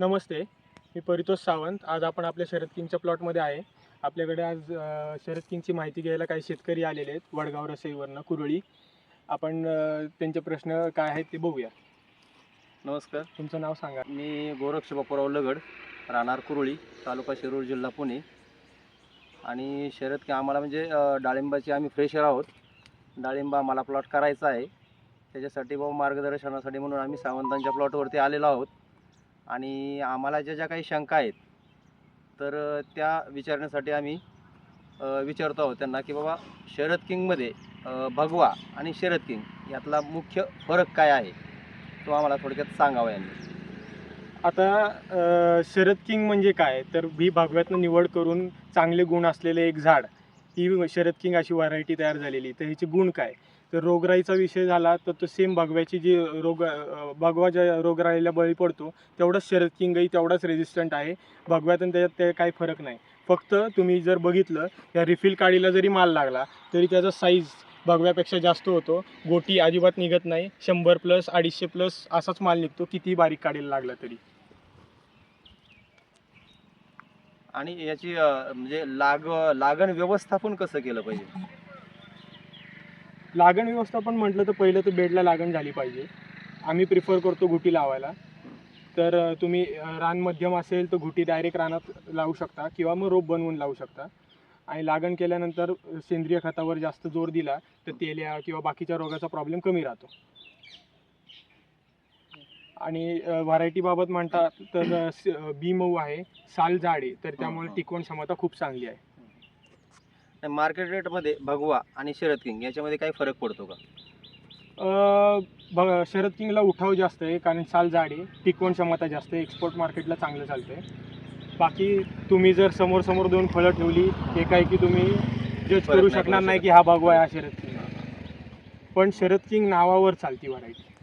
नमस्ते मी परितोष सावंत. आज आपण आपल्या शरद किंगच्या प्लॉटमध्ये आहे. आपल्याकडे आज शरद किंगची माहिती घ्यायला काही शेतकरी आलेले आहेत. वडगाव रसईवरनं कुरळी. आपण त्यांचे प्रश्न काय आहेत ते बघूया. नमस्कार. तुमचं नाव सांगा. मी गोरक्ष बापूराव लगड राहणार कुरुळी तालुका शिरूर जिल्हा पुणे. आणि शर्यत की आम्हाला म्हणजे डाळिंबाची आम्ही फ्रेशर आहोत. डाळिंबा आम्हाला प्लॉट करायचा आहे. त्याच्यासाठी बाबा मार्गदर्शनासाठी म्हणून आम्ही सावंतांच्या प्लॉटवरती आलेलो आहोत. आणि आम्हाला ज्या ज्या काही शंका आहेत तर त्या विचारण्यासाठी आम्ही विचारतो आहोत त्यांना की बाबा शरद किंगमध्ये भगवा आणि शरद किंग यातला मुख्य फरक काय आहे? तो आम्हाला थोडक्यात सांगावा यांनी. आता शरद किंग म्हणजे काय? तर ही भगव्यातनं निवड करून चांगले गुण असलेले एक झाड ही शरद किंग अशी व्हरायटी तयार झालेली तर ह्याचे गुण काय? तर रोगराईचा विषय झाला तर तो सेम भगव्याची जी रोग भगवा ज्या रोगराईला बळी पडतो तेवढाच शरद किंगही तेवढाच रेजिस्टंट आहे. भगव्यात आणि त्याच्यात ते काही फरक नाही. फक्त तुम्ही जर बघितलं या रिफिल काडीला जरी माल लागला तरी त्याचा साईज भगव्यापेक्षा जास्त होतो. गोटी अजिबात निघत नाही. शंभर प्लस अडीचशे प्लस असाच माल निघतो कितीही बारीक काढीला लागला तरी. आणि याची म्हणजे लाग लागण व्यवस्थापन कसं केलं पाहिजे? लागण व्यवस्थापन म्हटलं तर पहिलं तर बेडला लागण झाली पाहिजे. आम्ही प्रिफर करतो घुटी लावायला. तर तुम्ही रान मध्यम असेल तर घुटी डायरेक्ट रानात लावू शकता किंवा मग रोप बनवून लावू शकता. आणि लागण केल्यानंतर सेंद्रिय खतावर जास्त जोर दिला तर तेल्या किंवा बाकीच्या रोगाचा प्रॉब्लेम कमी राहतो. आणि व्हरायटीबाबत म्हणतात तर बी मऊ आहे साल जाड आहे तर त्यामुळे. टिकवण क्षमता खूप चांगली आहे. मार्केट रेटमध्ये भगवा आणि शरद किंग याच्यामध्ये काही फरक पडतो का? अ, बघ शरद किंगला उठाव जास्त आहे कारण साल जाड आहे. टिकवण क्षमता जास्त आहे एक्सपोर्ट मार्केटला चांगलं चालतंय. बाकी तुम्ही जर समोर समोर दोन फळं ठेवली एक आहे की तुम्ही जज फरक करू शकणार नाही शकत. की हा भगवा आहे हा शरद किंग पण शरद किंग नावावर चालती व्हरायटी